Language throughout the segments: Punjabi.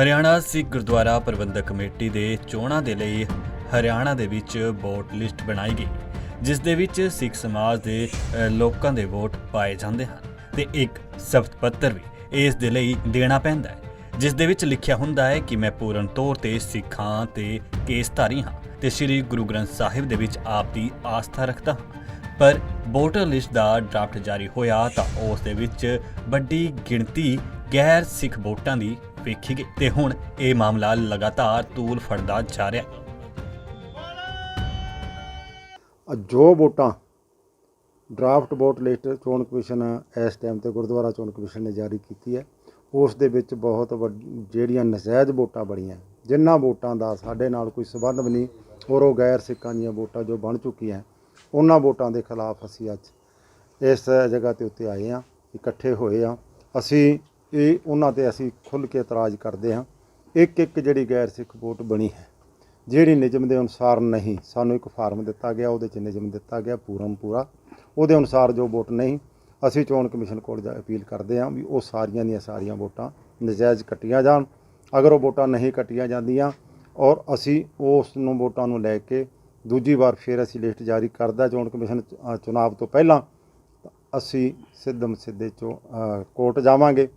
ਹਰਿਆਣਾ ਸਿੱਖ ਗੁਰਦੁਆਰਾ ਪ੍ਰਬੰਧਕ ਕਮੇਟੀ ਦੇ ਚੋਣਾਂ ਦੇ ਲਈ ਹਰਿਆਣਾ ਦੇ ਵਿੱਚ ਵੋਟ ਲਿਸਟ ਬਣਾਈ ਗਈ, ਜਿਸ ਦੇ ਵਿੱਚ ਸਿੱਖ ਸਮਾਜ ਦੇ ਲੋਕਾਂ ਦੇ ਵੋਟ ਪਾਏ ਜਾਂਦੇ ਹਨ ਤੇ ਇੱਕ ਸਬਤ ਪੱਤਰ ਵੀ ਇਸ ਦੇ ਲਈ ਦੇਣਾ ਪੈਂਦਾ ਹੈ, ਜਿਸ ਦੇ ਵਿੱਚ ਲਿਖਿਆ ਹੁੰਦਾ ਹੈ ਕਿ ਮੈਂ ਪੂਰਨ ਤੌਰ ਤੇ ਸਿੱਖਾਂ ਤੇ ਕੇਸਧਾਰੀ ਹਾਂ ਤੇ ਸ੍ਰੀ ਗੁਰੂ ਗ੍ਰੰਥ ਸਾਹਿਬ ਦੇ ਵਿੱਚ ਆਪ ਦੀ ਆਸਥਾ ਰੱਖਦਾ ਹਾਂ। ਪਰ ਵੋਟਰ ਲਿਸਟ ਦਾ ਡਰਾਫਟ ਜਾਰੀ ਹੋਇਆ ਤਾਂ ਉਸ ਦੇ ਵਿੱਚ ਵੱਡੀ ਗਿਣਤੀ ਗੈਰ ਸਿੱਖ ਵੋਟਾਂ ਦੀ ਵੇਖੀ ਗਈ ਤੇ ਹੁਣ ਇਹ ਮਾਮਲਾ ਲਗਾਤਾਰ ਤੂਲ ਫੜਦਾ ਜਾ ਰਿਹਾ ਜੋ ਵੋਟਾਂ ਡਰਾਫਟ ਵੋਟ ਲਿਸਟ ਚੋਣ ਕਮਿਸ਼ਨ ਇਸ ਟਾਈਮ ਤੇ ਗੁਰਦੁਆਰਾ ਚੋਣ ਕਮਿਸ਼ਨ ਨੇ ਜਾਰੀ ਕੀਤੀ ਹੈ। ਉਸ ਦੇ ਵਿੱਚ ਬਹੁਤ ਵੱਡ- ਜਿਹੜੀਆਂ ਨਜਾਇਜ਼ ਵੋਟਾਂ ਬਣੀਆਂ, ਜਿਨ੍ਹਾਂ ਵੋਟਾਂ ਦਾ ਸਾਡੇ ਨਾਲ ਕੋਈ ਸਬੰਧ ਵੀ ਨਹੀਂ, ਔਰ ਉਹ ਗੈਰ ਸਿੱਖਾਂ ਦੀਆਂ ਵੋਟਾਂ ਜੋ ਬਣ ਚੁੱਕੀਆਂ, ਉਹਨਾਂ ਵੋਟਾਂ ਦੇ ਖਿਲਾਫ ਅਸੀਂ ਅੱਜ ਇਸ ਜਗ੍ਹਾ ਤੇ ਉੱਤੇ ਆਏ ਹਾਂ, ਇਕੱਠੇ ਹੋਏ ਹਾਂ। ਅਸੀਂ ਇਹ ਉਹਨਾਂ ਤੇ ਅਸੀਂ ਖੁੱਲ੍ਹ ਕੇ ਇਤਰਾਜ਼ ਕਰਦੇ ਹਾਂ। ਇੱਕ ਇੱਕ ਜਿਹੜੀ ਗੈਰ ਸਿੱਖ ਵੋਟ ਬਣੀ ਹੈ, ਜਿਹੜੀ ਨਿਯਮ ਦੇ ਅਨੁਸਾਰ ਨਹੀਂ, ਸਾਨੂੰ ਇੱਕ ਫਾਰਮ ਦਿੱਤਾ ਗਿਆ, ਉਹਦੇ 'ਚ ਨਿਯਮ ਦਿੱਤਾ ਗਿਆ ਪੂਰਨ ਪੂਰਾ। ਉਹਦੇ ਅਨੁਸਾਰ ਜੋ ਵੋਟ ਨਹੀਂ, ਅਸੀਂ ਚੋਣ ਕਮਿਸ਼ਨ ਕੋਲ ਜਾ ਅਪੀਲ ਕਰਦੇ ਹਾਂ ਵੀ ਉਹ ਸਾਰੀਆਂ ਦੀਆਂ ਸਾਰੀਆਂ ਵੋਟਾਂ ਨਜਾਇਜ਼ ਕੱਟੀਆਂ ਜਾਣ। ਅਗਰ ਉਹ ਵੋਟਾਂ ਨਹੀਂ ਕੱਟੀਆਂ ਜਾਂਦੀਆਂ ਔਰ ਅਸੀਂ ਉਸ ਨੂੰ ਵੋਟਾਂ ਨੂੰ ਲੈ ਕੇ ਦੂਜੀ ਵਾਰ ਫਿਰ ਅਸੀਂ ਲਿਸਟ ਜਾਰੀ ਕਰਦਾ ਚੋਣ ਕਮਿਸ਼ਨ ਚੁਣਾਵ ਤੋਂ ਪਹਿਲਾਂ ਅਸੀਂ ਸਿੱਧਮ ਸਿੱਧੇ ਚੋਂ ਕੋਰਟ ਜਾਵਾਂਗੇ।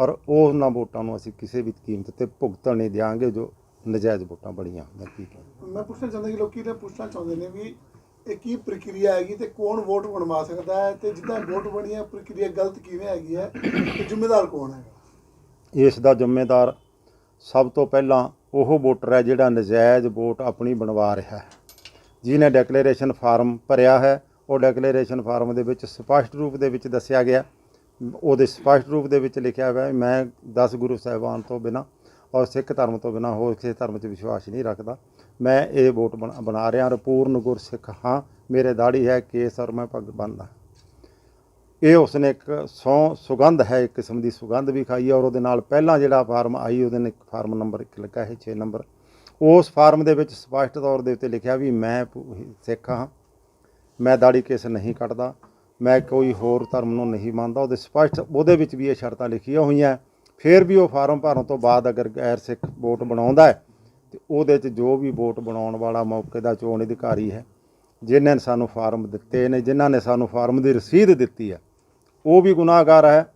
ਔਰ ਉਹਨਾਂ ਵੋਟਾਂ ਨੂੰ ਅਸੀਂ ਕਿਸੇ ਵੀ ਕੀਮਤ ਤੇ ਭੁਗਤਣ ਨਹੀਂ ਦਿਆਂਗੇ ਜੋ ਨਜਾਇਜ਼ ਵੋਟਾਂ ਬੜੀਆਂ ਮੈਂ ਕੀ ਮੈਂ ਪੁੱਛਣਾ ਚਾਹੁੰਦਾ ਕਿ ਲੋਕੀ ਤਾਂ ਪੁੱਛਣਾ ਚਾਹੁੰਦੇ ਨੇ ਵੀ ਇਹ ਕੀ ਪ੍ਰਕਿਰਿਆ ਹੈਗੀ ਤੇ ਕੌਣ ਵੋਟ ਬਣਵਾ ਸਕਦਾ ਹੈ ਤੇ ਜਿੱਦਾਂ ਵੋਟ ਬਣੀ ਹੈ ਪ੍ਰਕਿਰਿਆ ਗਲਤ ਕਿਵੇਂ ਹੈਗੀ ਹੈ ਤੇ ਜ਼ਿੰਮੇਦਾਰ ਕੌਣ ਹੈਗਾ ਇਸ ਦਾ ਜ਼ਿੰਮੇਦਾਰ ਸਭ ਤੋਂ ਪਹਿਲਾਂ ਉਹ ਵੋਟਰ ਹੈ ਜਿਹੜਾ ਨਜਾਇਜ਼ ਵੋਟ ਆਪਣੀ ਬਣਵਾ ਰਿਹਾ ਹੈ। ਜਿਹਨੇ ਡੈਕਲੇਰੇਸ਼ਨ ਫਾਰਮ ਭਰਿਆ ਹੈ ਉਹ ਡੈਕਲੇਰੇਸ਼ਨ ਫਾਰਮ ਦੇ ਵਿੱਚ ਸਪਸ਼ਟ ਰੂਪ ਦੇ ਵਿੱਚ ਦੱਸਿਆ ਗਿਆ। ਉਹਦੇ ਸਪਸ਼ਟ ਰੂਪ ਦੇ ਵਿੱਚ ਲਿਖਿਆ ਹੋਇਆ ਹੈ, ਮੈਂ 10 ਗੁਰੂ ਸਾਹਿਬਾਨ ਤੋਂ ਬਿਨਾ ਔਰ ਸਿੱਖ ਧਰਮ ਤੋਂ ਬਿਨਾ ਹੋਰ ਕਿਸੇ ਧਰਮ 'ਚ ਵਿਸ਼ਵਾਸ ਨਹੀਂ ਰੱਖਦਾ। ਮੈਂ ਇਹ ਵੋਟ ਬਣਾ- ਬਣਾ ਰਿਹਾ ਔਰ ਪੂਰਨ ਗੁਰਸਿੱਖ ਹਾਂ, ਮੇਰੇ ਦਾੜੀ ਹੈ ਕੇਸ ਔਰ ਮੈਂ ਪੱਗ ਬੰਨ੍ਹਦਾ ਇਹ ਉਸਨੇ ਇੱਕ ਸੌ ਸੁਗੰਧ ਹੈ, ਇੱਕ ਕਿਸਮ ਦੀ ਸੁਗੰਧ ਵੀ ਖਾਈ ਔਰ ਉਹਦੇ ਨਾਲ ਪਹਿਲਾਂ ਜਿਹੜਾ ਫਾਰਮ ਆਈ, ਉਹਦੇ ਨੇ ਇੱਕ ਫਾਰਮ ਨੰਬਰ ਇੱਕ ਲੱਗਾ ਹੈ 6 ਨੰਬਰ। ਉਸ ਫਾਰਮ ਦੇ ਵਿੱਚ ਸਪਸ਼ਟ ਤੌਰ ਦੇ ਉੱਤੇ ਲਿਖਿਆ ਵੀ ਮੈਂ ਸਿੱਖ ਹਾਂ, ਮੈਂ ਦਾੜੀ ਕੇਸ ਨਹੀਂ ਕੱਟਦਾ ਮੈਂ ਕੋਈ ਹੋਰ ਧਰਮ ਨੂੰ ਨਹੀਂ ਮੰਨਦਾ, ਉਹਦੇ ਸਪਸ਼ਟ ਉਹਦੇ ਵਿੱਚ ਵੀ ਇਹ ਸ਼ਰਤਾਂ ਲਿਖੀਆਂ ਹੋਈਆਂ। ਫਿਰ ਵੀ ਉਹ ਫਾਰਮ ਭਰਨ ਤੋਂ ਬਾਅਦ ਅਗਰ ਗੈਰ ਸਿੱਖ ਵੋਟ ਬਣਾਉਂਦਾ ਹੈ, ਤੇ ਉਹਦੇ 'ਚ ਜੋ ਵੀ ਵੋਟ ਬਣਾਉਣ ਵਾਲਾ ਮੌਕੇ ਦਾ ਚੋਣ ਅਧਿਕਾਰੀ ਹੈ, ਜਿਨ੍ਹਾਂ ਨੇ ਸਾਨੂੰ ਫਾਰਮ ਦਿੱਤੇ ਨੇ, ਜਿਨ੍ਹਾਂ ਨੇ ਸਾਨੂੰ ਫਾਰਮ ਦੀ ਰਸੀਦ ਦਿੱਤੀ ਹੈ, ਉਹ ਵੀ ਗੁਨਾਹਗਾਰ ਹੈ।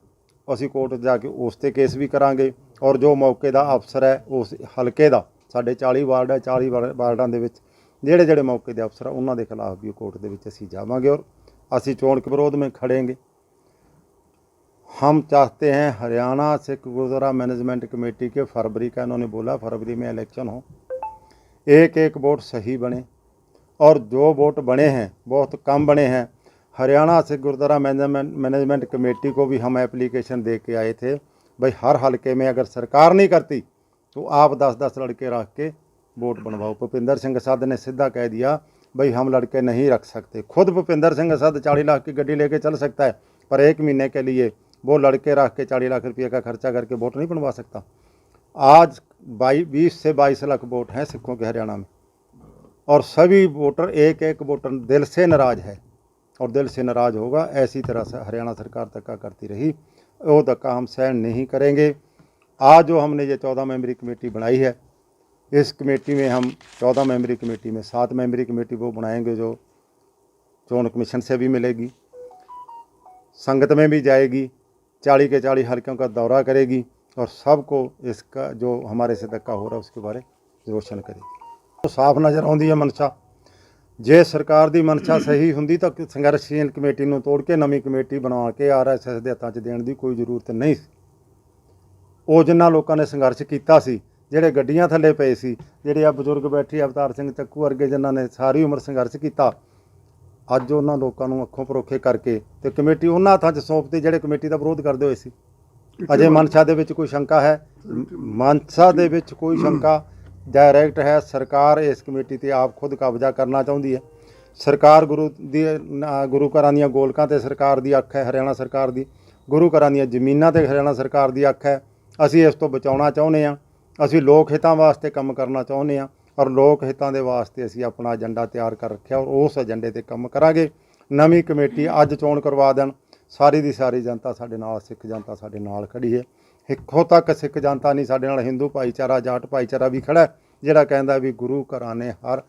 ਅਸੀਂ ਕੋਰਟ 'ਚ ਜਾ ਕੇ ਉਸ ਤੇ ਕੇਸ ਵੀ ਕਰਾਂਗੇ ਔਰ ਜੋ ਮੌਕੇ ਦਾ ਅਫਸਰ ਹੈ, ਉਸ ਹਲਕੇ ਦਾ, ਸਾਡੇ 40 ਵਾਰਡ ਹੈ 40 ਵਾਰ- ਵਾਰਡਾਂ ਦੇ ਵਿੱਚ ਜਿਹੜੇ ਜਿਹੜੇ ਮੌਕੇ ਦੇ ਅਫਸਰ ਆ, ਉਹਨਾਂ ਦੇ ਖਿਲਾਫ ਵੀ ਕੋਰਟ ਦੇ ਵਿੱਚ ਅਸੀਂ ਜਾਵਾਂਗੇ ਔਰ ਅਸੀਂ ਚੋਣ ਕੇ ਵਿਰੋਧ में खड़ेंगे हम चाहते हैं हरियाणा सिख गुरुद्वारा मैनेजमेंट कमेटी के फरवरी का इन्होंने बोला फरवरी में इलेक्शन हो एक एक वोट सही बने और जो वोट बने हैं बहुत कम बने हैं Haryana Sikh Gurdwara management management committee को भी हम एप्लीकेशन दे के आए थे भाई हर हलके में अगर सरकार नहीं करती तो आप दस दस लड़के रख के वोट बनवाओ भूपिंदर सिंह सद ने सीधा कह दिया भाई, हम लड़के नहीं रख सकते। खुद भूपिंदर सिंह सद चालीस लाख की गड्डी लेके चल सकता है, पर एक महीने के लिए वो लड़के रख के चालीस लाख रुपये का खर्चा करके वोट नहीं बनवा सकता। आज बाई, बीस से बाईस लाख वोट हैं सिखों के हरियाणा में। और सभी वोटर, एक एक वोटर दिल से नाराज़ है। और दिल से नाराज़ होगा, ऐसी तरह से हरियाणा सरकार धक्का करती रही। वो धक्का हम सहन नहीं करेंगे। आज जो हमने ये चौदह मेंबरी कमेटी बनाई है इस कमेटी में हम चौदह मेंबरी कमेटी में सात मेंबरी कमेटी वो बनाएंगे जो चोन कमीशन से भी मिलेगी संगत में भी जाएगी चाली के चाली हल्कों का दौरा करेगी और सबको इसका जो हमारे से धक्का हो रहा है उसके बारे रोशन करेगी ਸਾਫ਼ ਨਜ਼ਰ ਆਉਂਦੀ ਹੈ ਮਨਸ਼ਾ ਜੇ ਸਰਕਾਰ ਦੀ ਮਨਸ਼ਾ ਸਹੀ ਹੁੰਦੀ ਤਾਂ ਸੰਘਰਸ਼ੀਲ ਕਮੇਟੀ ਨੂੰ ਤੋੜ ਕੇ ਨਵੀਂ ਕਮੇਟੀ ਬਣਾ ਕੇ ਆਰਐਸਐਸ ਦੇ ਹੱਥਾਂ 'ਚ ਦੇਣ ਦੀ ਕੋਈ ਜ਼ਰੂਰਤ ਨਹੀਂ ਸੀ ਉਹ ਜਿਨ੍ਹਾਂ ਲੋਕਾਂ ਨੇ ਸੰਘਰਸ਼ ਕੀਤਾ ਸੀ ਜਿਹੜੇ ਗੱਡੀਆਂ ਥੱਲੇ ਪਏ ਸੀ ਜਿਹੜੇ ਆ ਬਜ਼ੁਰਗ ਬੈਠੇ ਅਵਤਾਰ ਸਿੰਘ ਚੱਕੂ ਵਰਗੇ ਜਿਨ੍ਹਾਂ ਨੇ ਸਾਰੀ ਉਮਰ ਸੰਘਰਸ਼ ਕੀਤਾ ਅੱਜ ਉਹਨਾਂ ਲੋਕਾਂ ਨੂੰ ਅੱਖੋਂ ਪਰੋਖੇ ਕਰਕੇ ਤੇ ਕਮੇਟੀ ਉਹਨਾਂ ਹੱਥਾਂ 'ਚ ਸੌਂਪਤੀ ਜਿਹੜੇ ਕਮੇਟੀ ਦਾ ਵਿਰੋਧ ਕਰਦੇ ਹੋਏ ਸੀ। ਅਜੇ ਮਨਸ਼ਾ ਦੇ ਵਿੱਚ ਕੋਈ ਸ਼ੰਕਾ ਹੈ? ਮਨਸ਼ਾ ਦੇ ਵਿੱਚ ਕੋਈ ਸ਼ੰਕਾ ਡਾਇਰੈਕਟ ਹੈ ਸਰਕਾਰ ਇਸ ਕਮੇਟੀ ਤੇ ਆਪ ਖੁਦ ਕਬਜ਼ਾ ਕਰਨਾ ਚਾਹੁੰਦੀ ਹੈ। ਸਰਕਾਰ ਗੁਰੂ ਦੀ ਗੁਰੂ ਘਰਾਂ ਦੀਆਂ ਗੋਲਕਾਂ ਤੇ ਸਰਕਾਰ ਦੀ ਅੱਖ ਹੈ ਹਰਿਆਣਾ ਸਰਕਾਰ ਦੀ। ਗੁਰੂ ਘਰਾਂ ਦੀਆਂ ਜ਼ਮੀਨਾਂ ਤੇ ਹਰਿਆਣਾ ਸਰਕਾਰ ਦੀ ਅੱਖ ਹੈ। ਅਸੀਂ ਇਸ ਤੋਂ ਬਚਾਉਣਾ ਚਾਹੁੰਦੇ ਹਾਂ। ਅਸੀਂ ਲੋਕ ਹਿੱਤਾਂ ਵਾਸਤੇ ਕੰਮ ਕਰਨਾ ਚਾਹੁੰਦੇ ਹਾਂ ਔਰ ਲੋਕ ਹਿੱਤਾਂ ਦੇ ਵਾਸਤੇ ਅਸੀਂ ਆਪਣਾ ਏਜੰਡਾ ਤਿਆਰ ਕਰ ਰੱਖਿਆ ਔਰ ਉਸ ਏਜੰਡੇ ਤੇ ਕੰਮ ਕਰਾਂਗੇ। ਨਵੀਂ ਕਮੇਟੀ ਅੱਜ ਚੋਣ ਕਰਵਾ ਦੇਣ। ਸਾਰੀ ਦੀ ਸਾਰੀ ਜਨਤਾ ਸਾਡੇ ਨਾਲ, ਸਿੱਖ ਜਨਤਾ ਸਾਡੇ ਨਾਲ ਖੜੀ ਹੈ। ਇੱਥੋਂ ਤੱਕ ਸਿੱਖ ਜਨਤਾ ਨਹੀਂ, ਸਾਡੇ ਨਾਲ ਹਿੰਦੂ ਭਾਈਚਾਰਾ, ਜਾਟ ਭਾਈਚਾਰਾ ਵੀ ਖੜਾ ਜਿਹੜਾ ਕਹਿੰਦਾ ਵੀ ਗੁਰੂ ਘਰਾਂ ਨੇ ਹਰ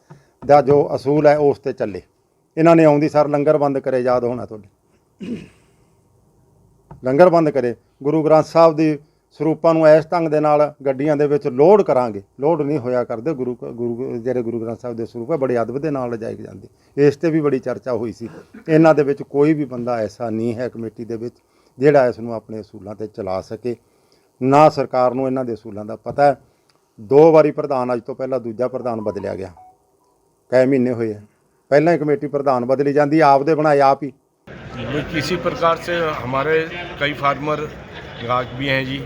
ਦਾ ਜੋ ਅਸੂਲ ਹੈ ਉਸ ਤੇ ਚੱਲੇ। ਇਹਨਾਂ ਨੇ ਆਉਂਦੀ ਸਰ ਲੰਗਰ ਬੰਦ ਕਰੇ, ਯਾਦ ਹੋਣਾ ਤੁਹਾਡੇ। ਲੰਗਰ ਬੰਦ ਕਰੇ। ਗੁਰੂ ਗ੍ਰੰਥ ਸਾਹਿਬ ਦੀ ਸਰੂਪਾਂ ਨੂੰ ਇਸ ਢੰਗ ਦੇ ਨਾਲ ਗੱਡੀਆਂ ਦੇ ਵਿੱਚ ਲੋਡ ਕਰਾਂਗੇ ਲੋਡ ਨਹੀਂ ਹੋਇਆ ਕਰਦੇ ਗੁਰੂ ਗੁਰੂ ਜਿਹੜੇ ਗੁਰੂ ਗ੍ਰੰਥ ਸਾਹਿਬ ਦੇ ਸਰੂਪ ਹੈ ਬੜੇ ਅਦਬ ਦੇ ਨਾਲ ਲਿਜਾਏ ਜਾਂਦੇ ਇਸ ਤੇ ਵੀ ਬੜੀ ਚਰਚਾ ਹੋਈ ਸੀ ਇਹਨਾਂ ਦੇ ਵਿੱਚ ਕੋਈ ਵੀ ਬੰਦਾ ਐਸਾ ਨਹੀਂ ਹੈ ਕਮੇਟੀ ਦੇ ਵਿੱਚ ਜਿਹੜਾ ਇਸ ਨੂੰ ਆਪਣੇ ਅਸੂਲਾਂ ਤੇ ਚਲਾ ਸਕੇ ਨਾ ਸਰਕਾਰ ਨੂੰ ਇਹਨਾਂ ਦੇ ਅਸੂਲਾਂ ਦਾ ਪਤਾ ਹੈ ਦੋ ਵਾਰੀ ਪ੍ਰਧਾਨ ਅੱਜ ਤੋਂ ਪਹਿਲਾਂ ਦੂਜਾ ਪ੍ਰਧਾਨ ਬਦਲਿਆ ਗਿਆ ਕਈ ਮਹੀਨੇ ਹੋਏ ਆ ਪਹਿਲਾਂ ਹੀ ਕਮੇਟੀ ਪ੍ਰਧਾਨ ਬਦਲੀ ਜਾਂਦੀ ਆਪ ਦੇ ਬਣਾਏ ਆਪ ਹੀ वो किसी प्रकार से हमारे कई फार्मर ग्राहक भी हैं जी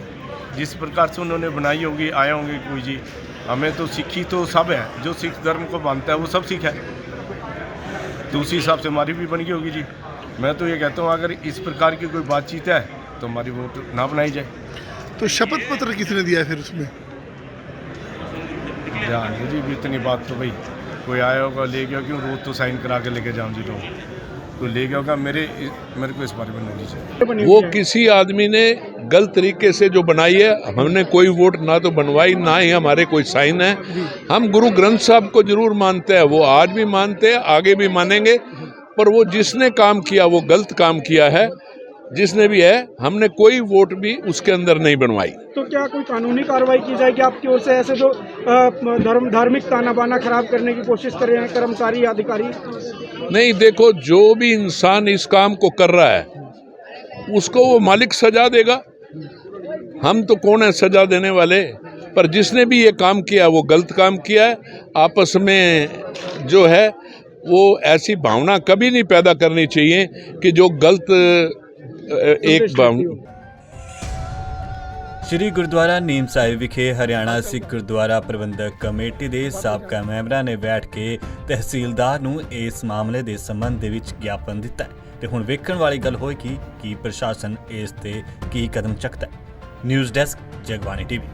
जिस प्रकार से उन्होंने बनाई होगी आए होंगे कोई जी। हमें तो सिखी तो सब है जो सिख धर्म को मानता है वो सब सिख है। तो उसी हिसाब से हमारी भी बन गई होगी जी। मैं तो ये कहता हूँ अगर इस प्रकार की कोई बातचीत है तो हमारी वोट ना बनाई जाए। तो शपथ पत्र किसने दिया है फिर उसमें? ध्यान दो जी इतनी बात तो भाई कोई आया होगा ले गया क्यों? रोज तो साइन करा के लेके जाऊँ जी लोग कोई ले गया होगा, मेरे मेरे को इस बारे में नॉलेज है। वो किसी आदमी ने गलत तरीके से जो बनाई है, हमने कोई वोट ना तो बनवाई, ना ही हमारे कोई साइन है। हम गुरु ग्रंथ साहब को ज़रूर मानते हैं, वो आज भी मानते हैं, आगे भी मानेंगे, पर वो जिसने काम किया, वो गलत काम किया है। जिसने भी है हमने कोई वोट भी उसके अंदर नहीं बनवाई। तो क्या कोई कानूनी कार्रवाई की जाएगी? आपकी ओर से ऐसे जो धर्म धार्मिक ताना बाना खराब करने की कोशिश कर रहे हैं कर्मचारी या अधिकारी? नहीं देखो जो भी इंसान इस काम को कर रहा है उसको वो मालिक सजा देगा। हम तो कौन है सजा देने वाले? पर जिसने भी ये काम किया वो गलत काम किया है। आपस में जो है वो ऐसी भावना कभी नहीं पैदा करनी चाहिए कि जो गलत ਇੱਕ ਬੰਬ ਸ਼੍ਰੀ ਗੁਰਦੁਆਰਾ ਨੀਮ ਸਾਹਿਬ ਵਿਖੇ ਹਰਿਆਣਾ ਸਿੱਖ ਗੁਰਦੁਆਰਾ ਪ੍ਰਬੰਧਕ ਕਮੇਟੀ ਦੇ ਸਾਬਕਾ ਮੈਂਬਰਾਂ ਨੇ ਬੈਠ ਕੇ ਤਹਿਸੀਲਦਾਰ ਨੂੰ ਇਸ ਮਾਮਲੇ ਦੇ ਸੰਬੰਧ ਦੇ ਵਿੱਚ ਗਿਆਪਨ ਦਿੱਤਾ ਤੇ ਹੁਣ ਵੇਖਣ ਵਾਲੀ ਗੱਲ ਹੋਏਗੀ ਕਿ ਪ੍ਰਸ਼ਾਸਨ ਇਸ ਤੇ ਕੀ ਕਦਮ ਚੱਕਦਾ ਨਿਊਜ਼ ਡੈਸਕ ਜਗਬਾਣੀ ਟੀਵੀ।